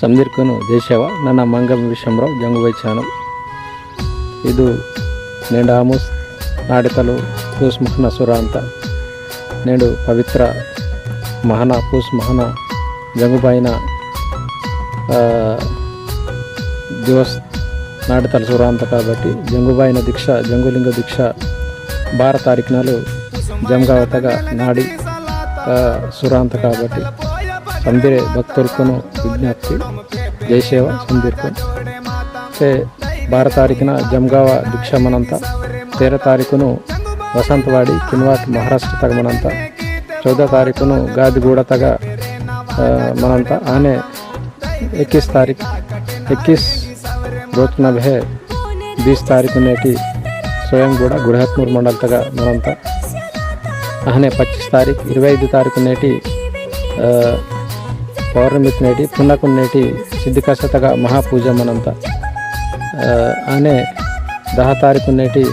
ಸಂದಿರ್ಕನು ದೇಶವ ನನ್ನ ಮಂಗಂ ವಿಷಮರಾವ್ ಜಂಗುಬೈ ಚಾನಲ್ ಇದು నేడు ఆమోస్ నాడికలు పూస్ మహన సుర ಅಂತ నేడు పవిత్ర మహన పూస్ మహన జంగుబాయిన ఆ, దివస్ నాడితల సుర ಅಂತ కాబట్టి జంగుబాయిన దీక్ష జంగులింగ దీక్ష ಬಾರ ತಾರೀಕಿನಲ್ಲೂ ಜಮಗಾವತಾಗ ನಾಡಿ ಆ, ಸುರ ಅಂತ కాబట్టి ಬಂದಿರೆ ಭಕ್ತರಿಗೂ ವಿಜ್ಞಾಪ್ತಿ ಜಯಶೇವ ಸಂದಿರ್ಕು ಸೇ ಬಾರ ತಾರೀಕಿನ ಜಮ್ಗಾವ ದೀಕ್ಷಾಮನಂತ ತೇರ ತಾರೀಕು ವಸಂತವಾಡಿ ಕಿನ್ವಾಟ್ ಮಹಾರಾಷ್ಟ್ರ ತಗಮನಂತ ಚೌದ ತಾರೀಕು ಗಾದಿಗೂಡ ತಗ ಮನಂತ ಆನೆ ಎಕ್ಕಿಸ್ ತಾರೀಖ ಎಕ್ಕಿಸ್ ರೋಚನಬ್ ಹೇ बीस तारीख ने की స్వయంగూడ గుడహత్నూరు మండల్ తగ మనంతా అహనే పచ్చిస్ తారీఖు ఇరవై ఐదు తారీఖు నేటి పౌర్ణమికి నేటి పున్నకు నేటి సిద్ధికసతగా మహాపూజ మనంత. అనే దహ తారీఖు నేటి